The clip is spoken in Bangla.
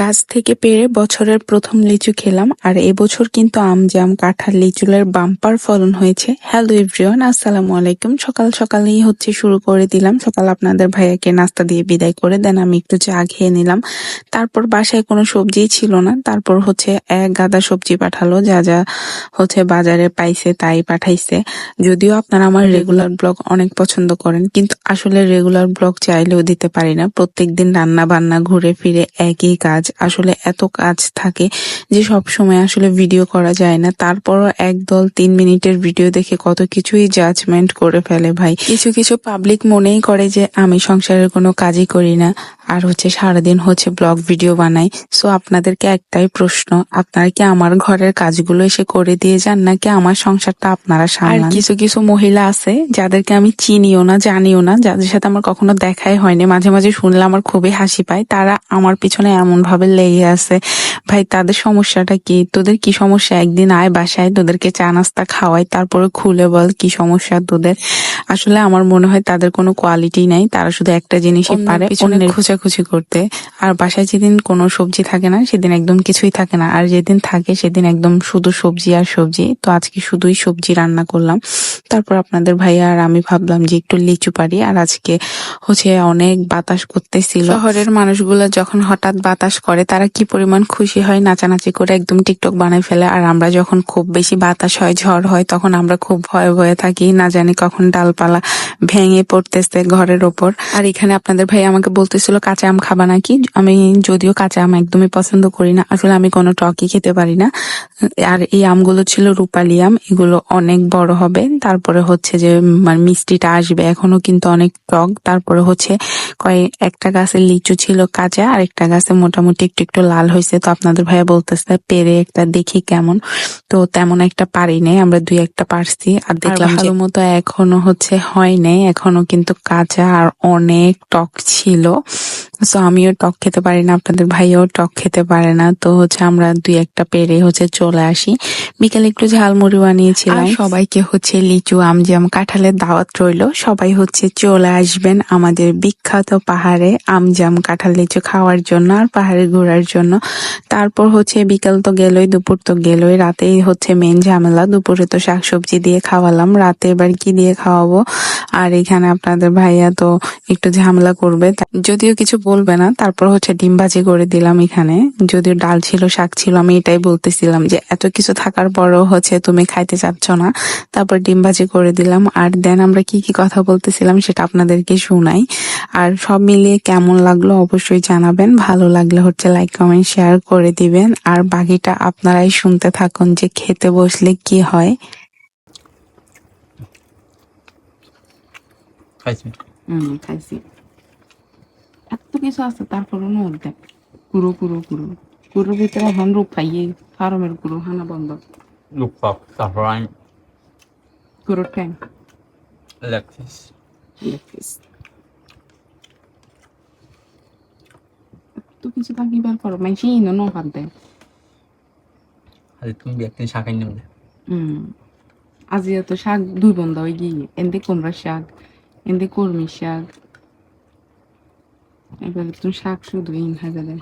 গাছ থেকে পেরে বছরের প্রথম লিচু খেলাম, আর এবছর কিন্তু আম, জাম, কাঁঠাল, লিচুলের বাম্পার ফলন হয়েছে। হ্যালো এভরিওয়ান আসসালামু আলাইকুম। সকাল সকালেই হচ্ছে শুরু করে দিলাম। সকাল আপনাদের ভাইয়াকে নাস্তা দিয়ে বিদায় করে, দেন আমি একটু চা খেয়ে নিলাম। তারপর বাসায় কোনো সবজি ছিল না। তারপর হচ্ছে এক গাদা সবজি পাঠালো। যা যা হচ্ছে বাজারে পাইছে তাই পাঠাইছে। যদিও আপনারা আমার রেগুলার ব্লগ অনেক পছন্দ করেন, কিন্তু আসলে রেগুলার ব্লগ চাইলেও দিতে পারি না। প্রত্যেকদিন রান্না বান্না ঘুরে ফিরে একই কাজ। আসলে এত কাজ থাকে যে সব সময় আসলে ভিডিও করা যায় না। তারপরও একদল তিন মিনিটের ভিডিও দেখে কত কিছুই জাজমেন্ট করে ফেলে ভাই। কিছু কিছু পাবলিক মনেই করে যে, আমি সংসারের কোনো কাজই করি না। আর হচ্ছে সারাদিন হচ্ছে ব্লগ ভিডিও বানাই। সো আপনাদেরকে একটাই প্রশ্ন, আপনারা কি আমার ঘরের কাজগুলো এসে করে দিয়ে যান, নাকি আমার সংসারটা আপনারা সামলান? কিছু কিছু মহিলা আছে, যাদেরকে আমি চিনিও না, জানিও না, যাদের সাথে আমার কখনো দেখাই হয়নি। মাঝে মাঝে শুনলে আমার খুবই হাসি পায়। তারা আমার পিছনে এমন ভাবে লেগে আছে ভাই তাদের সমস্যাটা কি? তোদের কি সমস্যা? একদিন আয় বাসায় তোদেরকে চা নাস্তা খাওয়াই তারপরে খুলে বল কি সমস্যা তোদের। আসলে আমার মনে হয় তাদের কোনো কোয়ালিটি নাই তারা শুধু একটা জিনিসই পারে অন্যের খোঁচাখুচি করতে। আর বাসায় যেদিন কোনো সবজি থাকে না সেদিন একদম কিছুই থাকে না। আর যেদিন থাকে সেদিন একদম শুধু সবজি আর সবজি। তো আজকে শুধুই সবজি রান্না করলাম। তারপর আপনাদের ভাইয়া আর আমি ভাবলাম যে একটু লিচু পারি আর আজকে হচ্ছে অনেক বাতাস করতেছিল। শহরের মানুষগুলো যখন হঠাৎ বাতাস করে, তারা কি পরিমাণ খুশি হয় নাচানাচি করে একদম টিকটক বানাই ফেলে। আর আমরা যখন খুব বেশি বাতাস হয়, ঝড় হয়, তখন আমরা খুব ভয়ে ভয়ে থাকি, না জানি কখন ডালপালা ভেঙে পড়তেছে ঘরের ওপর। আর এখানে আপনাদের ভাই আমাকে বলতেছিল, কাঁচা আম খাবা নাকি? আমি যদিও কাঁচা আম একদমই পছন্দ করি না। আসলে আমি কোনো টকই খেতে পারি না। আর এই আমগুলো ছিল রূপালি আম, এগুলো অনেক বড় হবে। তারপরে হচ্ছে যে মানে মিষ্টিটা আসবে। এখনও কিন্তু অনেক টক। তারপরে হচ্ছে কয়েক একটা গাছের লিচু ছিল কাঁচা আর একটা গাছে মোটামুটি একটু একটু লাল হয়েছে। তো আপনাদের ভাইয়া বলতেছে পেরে একটা দেখি কেমন। তো তেমন একটা পারি নাই। আমরা দুই একটা পারছি। আর দেখলাম ভালো মতো এখনও হচ্ছে হয় নাই। এখনও কিন্তু কাঁচা আর অনেক টক ছিল। তো আমিও টক খেতে পারি না, আপনাদের ভাইও টক খেতে পারে না। তো হচ্ছে আমরা দুই একটা পেরে হচ্ছে চলে আসি। বিকেলে একটু ঝালমুড়ি বানিয়েছিলাম। সবাইকে হচ্ছে লিচু আমজাম কাঁঠালের দাওয়াত রইল, সবাই হচ্ছে চলে আসবেন আমাদের বিখ্যাত পাহাড়ে আম জাম কাঁঠাল লিচু খাওয়ার জন্য আর পাহাড়ে ঘোরার জন্য। তারপর হচ্ছে বিকেল তো গেলই, দুপুর তো গেলই, রাতেই হচ্ছে মেন ঝামেলা। দুপুরে তো শাকসবজি দিয়ে খাওয়ালাম, রাতে এবার কি দিয়ে খাওয়াবো? আর এখানে আপনাদের ভাইয়া তো একটু ঝামেলা করবে। যদিও কিছু বলবে না। তারপর হচ্ছে ডিম ভাজি করে দিলাম এখানে। যদিও ডাল ছিল শাক ছিল আমি এটাই বলতেছিলাম যে এত কিছু থাকার পরও হচ্ছে তুমি খাইতে চাচ্ছ না। তারপর ডিম ভাজি করে দিলাম। আর দেন আমরা কি কি কথা বলতেছিলাম সেটা আপনাদেরকে শোনাই। আর সব মিলিয়ে কেমন লাগল অবশ্যই জানাবেন। ভালো লাগলে হচ্ছে লাইক কমেন্ট শেয়ার করে দিবেন। আর বাকিটা আপনারাই শুনতে থাকুন যে খেতে বসলে কি হয়। খাইছি হুম খাইছি এত কিছু আছে তারপরও নোট দেখ কুরো কুরো কুরো কুরোর ভিতরে এখন রূপ পাইয়ে ফার্মের কুরো হানা বন্ধ। পাপ তারপর আমি কুরোর এত কিছু থাকিবার পর মাইসি ইনো ন হাত দেয় আজ তুমি একদিন শাখাই নেবে হুম। আজি তো শাক দুই বন্ধ হয়ে গিয়ে এন্দে কুমড়ার শাক এন্দে কর্মীর শাক। এবারে তো শাক শুধু ইন গেলে